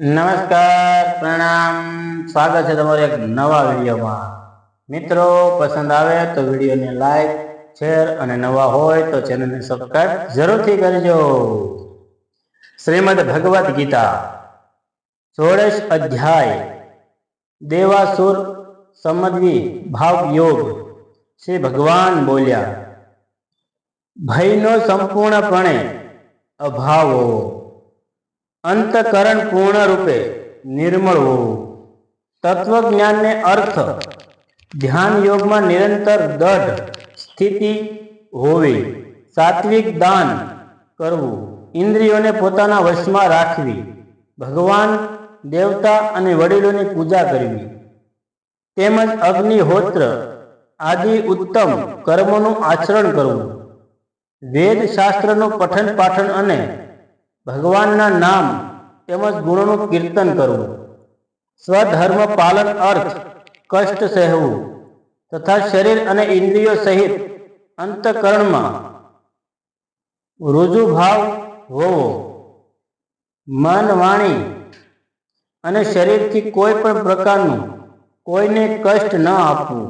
નમસ્કાર, પ્રણામ. સ્વાગત છે તમારું એક નવા વિડીયોમાં. મિત્રો, પસંદ આવે તો વિડીયોને લાઈક, શેર અને નવા હોય તો ચેનલને સબસ્ક્રાઈબ જરૂરથી કરજો. શ્રીમદ ભગવદ્ ગીતા ષોડશ અધ્યાય, દેવાસુર સમજવી ભાવ યોગ. શ્રી ભગવાન બોલ્યા, ભયનો સંપૂર્ણપણે અભાવ. હોવો અંતકરણ પૂર્ણ રૂપે નિર્મળ હોવું. તત્વજ્ઞાનને અર્થ, ધ્યાન યોગમાં નિરંતર દઢ સ્થિતિ હોવી. સાત્વિક દાન કરવું. ઇન્દ્રિયોને પોતાના વશમાં રાખવી. ભગવાન, દેવતા અને વડીલોની પૂજા કરવી. તેમજ અગ્નિહોત્ર આદિ ઉત્તમ કર્મોનું આચરણ કરવું. વેદ શાસ્ત્રનું પઠન પાઠન અને ભગવાનના નામ તેમજ ગુણોનું કીર્તન કરવું. સ્વધર્મ, પાલન, અર્થ, કષ્ટ સહેવું તથા શરીર અને ઇન્દ્રિયો સહિત અંતકરણમાં રુજુભાવ હોવો, મન વાણી અને શરીરથી કોઈ પણ પ્રકારનું કોઈને કષ્ટ ન આપવું.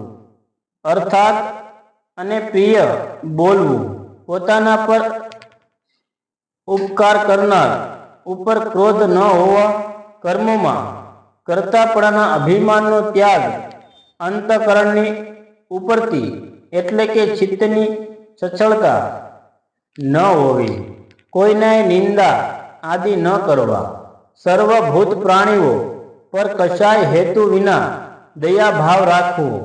અર્થાત અને પ્રિય બોલવું પોતાના પર ઉપકાર કરનાર, ઉપર ક્રોધ ન હોવા કર્મોમાં કરતાપણાના અભિમાનનો ત્યાગ અંતકરણની ઉપરથી એટલે કે ચિત્તની સચળતા ન હોવી. કોઈને નિંદા આદિ ન કરવા. સર્વભૂત પ્રાણીઓ પર કશાય હેતુ વિના દયાભાવ રાખવો.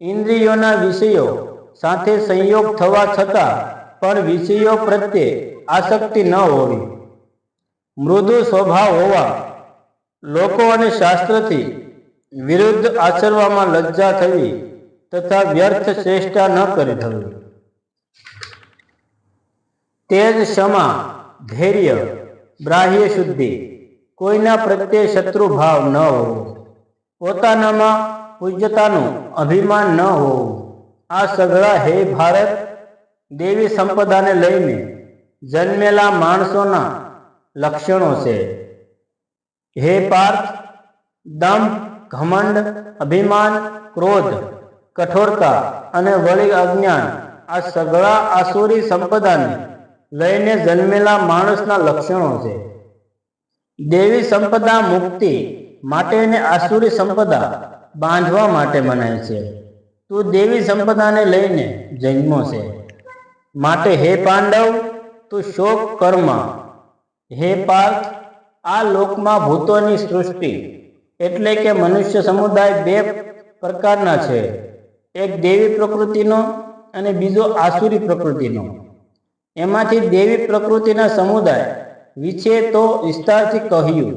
ઇન્દ્રિયોના વિષયો સાથે સંયોગ થવા છતાં પણ વિષયો પ્રત્યે આસક્તિ ન હોવી. મૃદુ સ્વભાવ હોવા, લોકો અને શાસ્ત્રથી વિરુદ્ધ આચરવામાં લજ્જા થવી તથા વ્યર્થ ચેષ્ટા ન કરી થવી. તેજ ક્ષમા, ધૈર્ય બ્રાહ્ય શુદ્ધિ કોઈના પ્રત્યે શત્રુભાવ ન હોવો. પોતાનામાં પૂજ્યતાનું અભિમાન ન હોવું. આ સઘળા હે ભારત દેવી સંપદાને લઈને જન્મેલા માણસોના લક્ષણો છે. હે પાર્થ દંભ ઘમંડ, અભિમાન, ક્રોધ, કઠોરતા અને વળી અજ્ઞાન આ સગળા આસુરી સંપદાને લઈને જન્મેલા માણસના લક્ષણો છે. દેવી સંપદા મુક્તિ માટેને આસુરી સંપદા બાંધવા માટે મનાય છે. તું દેવી સંપદાને લઈને જન્મો છે. માટે હે પાંડવ, તું શોક કર્મ હે પાર્થ, આ લોકમાં ભૂતોની સૃષ્ટિ, એટલે કે મનુષ્ય સમુદાય બે પ્રકારના છે. એક દેવી પ્રકૃતિનો અને બીજો આસુરી પ્રકૃતિનો. એમાંથી દેવી પ્રકૃતિના સમુદાય વિશે તો વિસ્તારથી કહ્યું,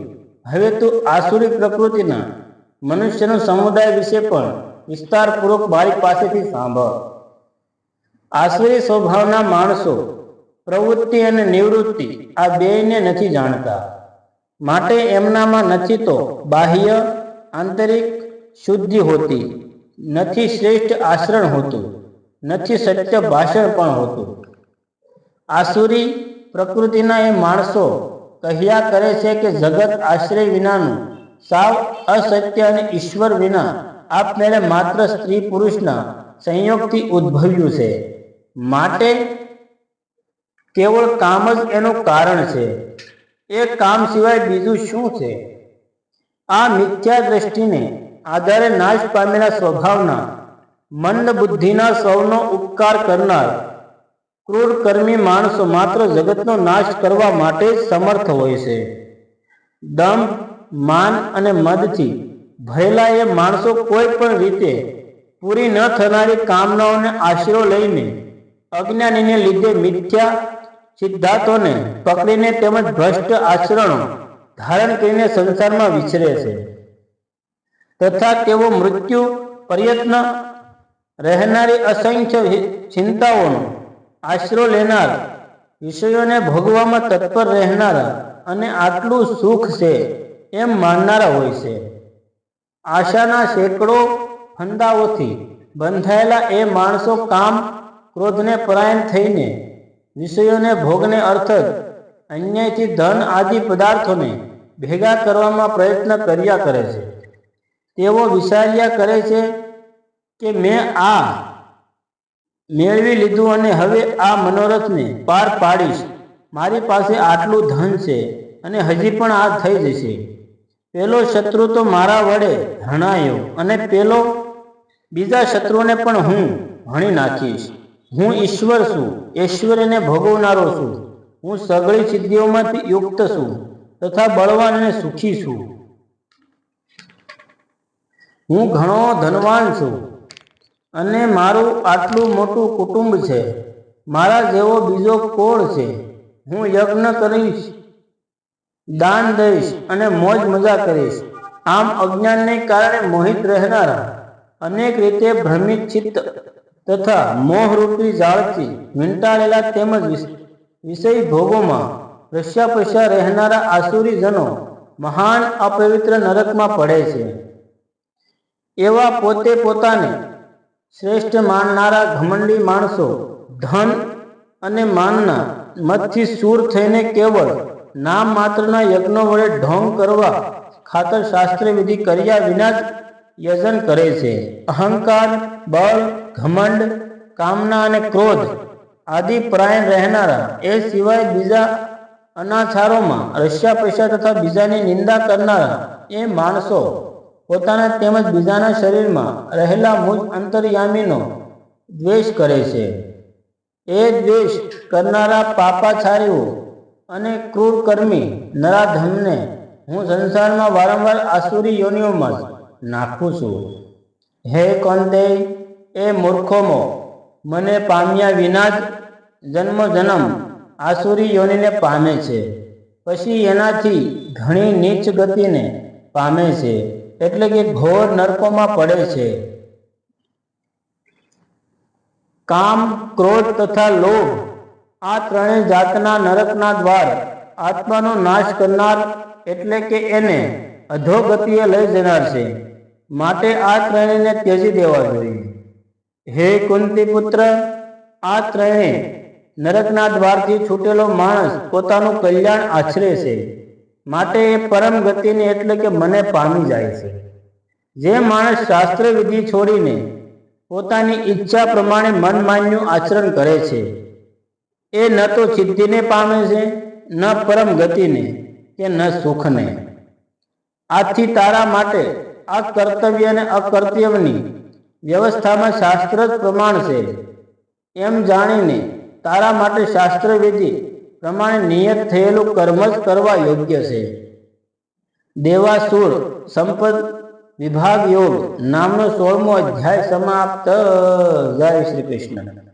હવે તું આસુરી પ્રકૃતિના મનુષ્યનો સમુદાય વિશે પણ વિસ્તારપૂર્વક મારી પાસેથી સાંભળ. આસુરી સ્વભાવના માણસો, પ્રવૃત્તિ અને નિવૃત્તિ આ બેયને નથી જાણતા. માટે એમનામાં નથી તો બાહ્ય, આંતરિક, શુદ્ધિ હોતી. નથી શ્રેષ્ઠ આચરણ હોતું. નથી સત્ય ભાષણ પણ હોતું. આસુરી પ્રકૃતિના એ માણસો કહ્યા કરે છે કે જગત આશ્રય વિનાનું સાવ અસત્ય અને ઈશ્વર વિના આપમેળે માત્ર સ્ત્રી પુરુષના સંયોગથી ઉદ્ભવ્યું છે. માટે કેવળ કામ જ એનું કારણ છે. એ કામ સિવાય બીજું શું છે? આ મિથ્યા દ્રષ્ટિને આધારે નાશ પામેલા સ્વભાવના, મંદ બુદ્ધિના સૌનો ઉપકાર કરનાર ક્રૂર કર્મી માણસો માત્ર જગતનો નાશ કરવા માટે સમર્થ હોય છે. દમ, માન અને મદથી ભરેલા એ માણસો કોઈ પણ રીતે પૂરી ન થનારી કામનાઓને આશરો લઈને અજ્ઞાનીને લીધે મિથ્યા સિદ્ધાંતોને પકડીને તેમજ ભ્રષ્ટ આચરણો ધારણ કરીને સંસારમાં વિચરે છે. તથા તેઓ મૃત્યુ પ્રયત્ન રહેનારી અસંખ્ય ચિંતાઓનો આશરો લેનાર, વિષયોને ભોગવામાં તત્પર રહેનારા અને આટલું સુખ છે એમ માનનારા હોય છે. આશાના સેંકડો ફંદાઓથી બંધાયેલા એ માણસો કામ ક્રોધને પરાયણ થઈને, વિષયોને ભોગને અર્થ જ અન્યાયથી ધન આદિ પદાર્થોને ભેગા કરવામાં પ્રયત્ન કર્યા કરે છે. તેઓ વિચાર્યા કરે છે કે મેં આ મેળવી લીધું અને હવે આ મનોરથને પાર પાડીશ. મારી પાસે આટલું ધન છે અને હજી પણ આ થઈ જશે. પેલો શત્રુ તો મારા વડે હણાયો અને પેલો બીજા શત્રુને પણ હું હણી નાખીશ. હું ઈશ્વર છું, ઐશ્વર્યને ભોગવનારો છું. હું સગળી સિદ્ધિઓમાંથી યુક્ત છું તથા બળવાન અને સુખી છું. હું ઘણો ધનવાન છું અને મારું આટલું મોટું કુટુંબ છે. મારા જેવો બીજો કોળ છે? હું યજ્ઞ કરીશ, દાન દઈશ અને મોજ મજા કરીશ. આમ અજ્ઞાનને કારણે મોહિત રહેનારા અનેક રીતે ભ્રમિત ચિત્ત તથા મોહરૂપી જાળથી વીંટાળેલા તેમજ વિષય ભોગોમાં રસ્યા પૈસા રહેનારા આસુરીજનો મહાન અપવિત્ર નરકમાં પડે છે. એવા પોતે પોતાને શ્રેષ્ઠ માનનારા ઘમંડી માણસો ધન અને માનના મતથી સૂર થઈને કેવળ નામ માત્રના યજ્ઞો વડે ઢોંગ કરવા ખાતર શાસ્ત્ર વિધિ કર્યા વિના જ યજન કરે છે. અહંકાર બળ, ઘમંડ, કામના અને ક્રોધ આદિ પરાયણ રહેનારા, એ સિવાય બીજા અનાચારોમાં રશિયા પૈસા તથા બીજાની નિંદા કરનારા એ માણસો પોતાના તેમજ બીજાના શરીરમાં રહેલા મૂળ અંતર્યામીનો દ્વેષ કરે છે. એ દ્વેષ કરનારા પાપાચારીઓ અને ક્રૂર કર્મી નરાધમને હું સંસારમાં વારંવાર આસુરી યોનિઓમાં નાખું છું. હે કંદે એ મૂર્ખોમો, મને પામ્યા વિના જ જન્મ જન્મ આસુરી યોનિને પામે છે. પછી એનાથી ઘણી નીચ ગતિને પામે છે, એટલે કે ઘોર નરકોમાં પડે છે. કામ, ક્રોધ તથા લોભ આ ત્રણેય જાતના નરકના દ્વાર આત્માનો નાશ કરનાર એટલે કે એને અધોગતિએ લઈ જનાર છે. માટે આ ત્રણેયને ત્યજી દેવા જોઈએ. હે કુંતી પુત્ર આ ત્રણેય નરકના દ્વારથી છૂટેલો માણસ પોતાનું કલ્યાણ આશરે છે. માટે એ પરમ ગતિને એટલે કે મને પામી જાય છે. જે માણસ શાસ્ત્ર વિધિ છોડીને પોતાની ઈચ્છા પ્રમાણે મનમાન્યું આચરણ કરે છે, એ ન તો સિદ્ધિને પામે છે, ન પરમ ગતિને કે ન સુખને. આથી તારા માટે આ કર્તવ્ય અને અકર્તવ્યની વ્યવસ્થામાં શાસ્ત્ર જ પ્રમાણ છે. એમ જાણીને તારા માટે શાસ્ત્રવિધિ પ્રમાણે નિયત થયેલું કર્મ જ કરવા યોગ્ય છે. દેવાસુર સંપદ વિભાગ યોગ નામનો સોળમો અધ્યાય સમાપ્ત. જય શ્રી કૃષ્ણ.